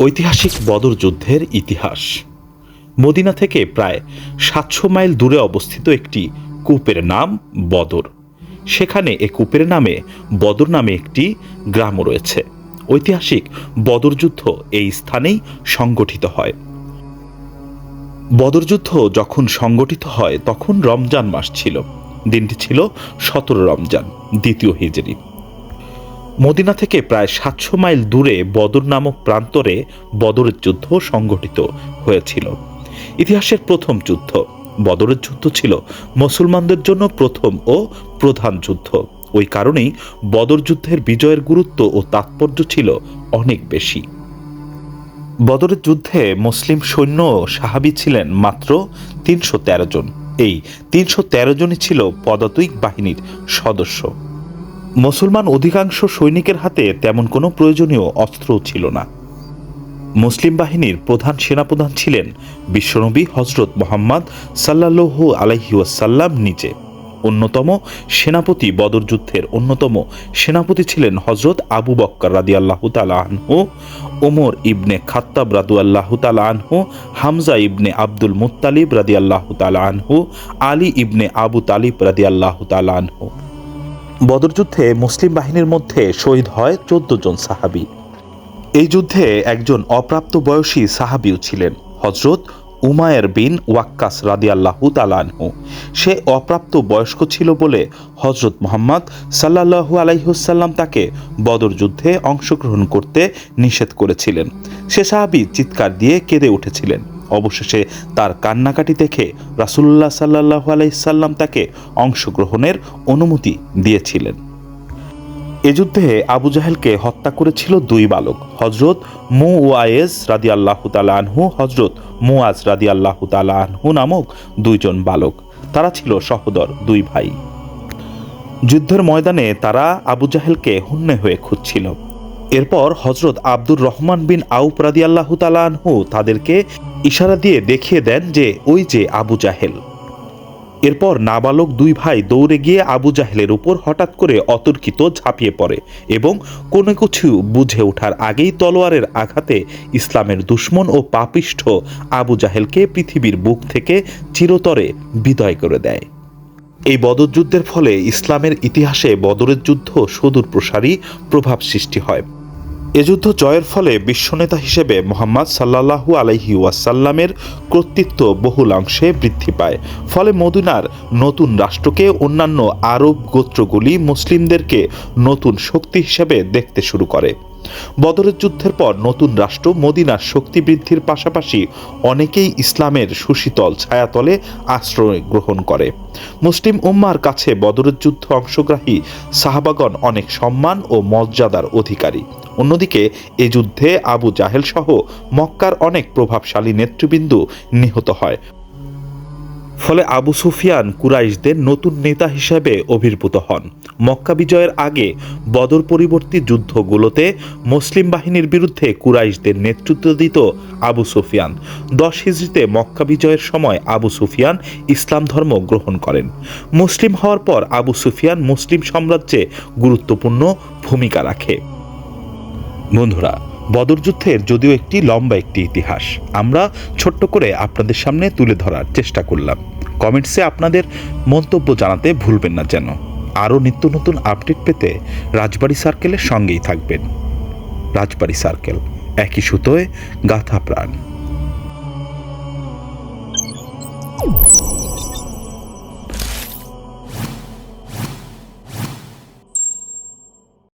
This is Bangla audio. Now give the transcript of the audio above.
ঐতিহাসিক বদর যুদ্ধের ইতিহাস। মদিনা থেকে প্রায় সাতশো মাইল দূরে অবস্থিত একটি কূপের নাম বদর। সেখানে এ কূপের নামে বদর নামে একটি গ্রামও রয়েছে। ঐতিহাসিক বদর যুদ্ধ এই স্থানেই সংগঠিত হয়। বদর যুদ্ধ যখন সংগঠিত হয়, তখন রমজান মাস ছিল। দিনটি ছিল সতেরো রমজান, দ্বিতীয় হিজরি। মদিনা থেকে প্রায় সাতশো মাইল দূরে বদর নামক প্রান্তরে বদরের যুদ্ধ সংগঠিত হয়েছিল। ইতিহাসের প্রথম যুদ্ধ। বদরের যুদ্ধ ছিল মুসলমানদের জন্য প্রথম ও প্রধান যুদ্ধ। ওই কারণেই বদর যুদ্ধের বিজয়ের গুরুত্ব ও তাৎপর্য ছিল অনেক বেশি। বদরের যুদ্ধে মুসলিম সৈন্য সাহাবি ছিলেন মাত্র তিনশো তেরো জন। এই তিনশো তেরো জনই ছিল পদাতিক বাহিনীর সদস্য। মুসলমান অধিকাংশ সৈনিকের হাতে তেমন কোনো প্রয়োজনীয় অস্ত্র ছিল না। মুসলিম বাহিনীর প্রধান সেনাপ্রধান ছিলেন বিশ্বনবী হজরত মোহাম্মদ সাল্লাল্লাহু আলাইহি ওয়াসাল্লাম নিজে অন্যতম সেনাপতি বদর যুদ্ধের অন্যতম সেনাপতি ছিলেন হজরত আবু বক্কর রাদি আল্লাহ আনহু, ওমর ইবনে খাত্তাব রাদু আল্লাহ আনহু, হামজা ইবনে আব্দুল মুত্তালিব রাদি আল্লাহ আনহু, আলী ইবনে আবু তালিব রাদি আল্লাহ আনহু। বদর যুদ্ধে মুসলিম বাহিনীর মধ্যে শহীদ হয় চোদ্দ জন সাহাবি। এই যুদ্ধে একজন অপ্রাপ্ত বয়সী সাহাবিও ছিলেন হজরত উমায়ের বিন ওয়াক্কাস রাদিয়াল্লাহু তালানহু সে অপ্রাপ্ত বয়স্ক ছিল বলে হজরত মোহাম্মদ সাল্লাল্লাহু আলাইহুসাল্লাম তাকে বদর যুদ্ধে অংশগ্রহণ করতে নিষেধ করেছিলেন। সে সাহাবি চিৎকার দিয়ে কেঁদে উঠেছিলেন। অবশেষে তার কান্নাকাটি দেখে রাসুল্লাহ সাল্লাহু আলাইসাল্লাম তাকে অংশগ্রহণের অনুমতি দিয়েছিলেন। এ যুদ্ধে আবু জাহেলকে হত্যা করেছিল দুই বালক হজরত মু ওয়ায়েজ রাদি আল্লাহ আনহু হজরত মুয়াজ রাদি আল্লাহ আনহু নামক দুইজন বালক। তারা ছিল সহোদর দুই ভাই। যুদ্ধের ময়দানে তারা আবু জাহেলকে হুন্নে হয়ে খুঁজছিল। এরপর হজরত আব্দুর রহমান বিন আউপ আল্লাহ আনহু তাদেরকে ইশারা দিয়ে দেখিয়ে দেন যে, ওই যে আবু জাহেল। এরপর নাবালক দুই ভাই দৌড়ে গিয়ে আবু জাহেলের উপর হঠাৎ করে অতর্কিত ঝাঁপিয়ে পড়ে এবং কোনো কিছু বুঝে ওঠার আগেই তলোয়ারের আঘাতে ইসলামের দুশ্মন ও পাপিষ্ঠ আবু জাহেলকে পৃথিবীর বুক থেকে চিরতরে বিদায় করে দেয়। এই বদর যুদ্ধের ফলে ইসলামের ইতিহাসে বদরের যুদ্ধ সুদূর প্রসারী প্রভাব সৃষ্টি হয়। এ যুদ্ধ জয়ের ফলে বিশ্বনেতা হিসেবে মোহাম্মদ সাল্লাহু আলাইহি ওয়াসাল্লামের কর্তৃত্ব বহুলাংশে বৃদ্ধি পায়। ফলে মদিনার নতুন রাষ্ট্রকে অন্যান্য আরব গোত্রগুলি মুসলিমদেরকে নতুন শক্তি হিসেবে দেখতে শুরু করে। বদরের যুদ্ধের পর নতুন রাষ্ট্র, মদিনার শক্তি বৃদ্ধির পাশাপাশি অনেকেই ইসলামের সুশীতল ছায়াতলে আশ্রয় গ্রহণ করে। মুসলিম উম্মার কাছে বদরের যুদ্ধ অংশগ্রহী সাহাবাগণ অনেক সম্মান ও মর্যাদার অধিকারী। অন্যদিকে, এ যুদ্ধে আবু জাহেল সহ মক্কার অনেক প্রভাবশালী নেতৃবৃন্দ নিহত হয়। ফলে আবু সুফিয়ান কুরাইশদের নতুন নেতা হিসেবে অভিভূত হন। মক্কা বিজয়ের আগে বদর পরিবর্তী যুদ্ধগুলোতে মুসলিম বাহিনীর বিরুদ্ধে কুরাইশদের নেতৃত্ব দিত আবু সুফিয়ান। দশ হিজড়িতে মক্কা বিজয়ের সময় আবু সুফিয়ান ইসলাম ধর্ম গ্রহণ করেন। মুসলিম হওয়ার পর আবু সুফিয়ান মুসলিম সাম্রাজ্যে গুরুত্বপূর্ণ ভূমিকা রাখে। বন্ধুরা বদর যুদ্ধের যদিও একটি লম্বা একটি ইতিহাস। আমরা ছোট্ট করে আপনাদের সামনে তুলে ধরার চেষ্টা করলাম। কমেন্টসে আপনাদের মন্তব্য জানাতে ভুলবেন না যেন। আরও নিত্য নতুন আপডেট পেতে রাজবাড়ি সার্কেলের সঙ্গেই থাকবেন। রাজবাড়ি সার্কেল, একই সুতোয় গাথা প্রাণ।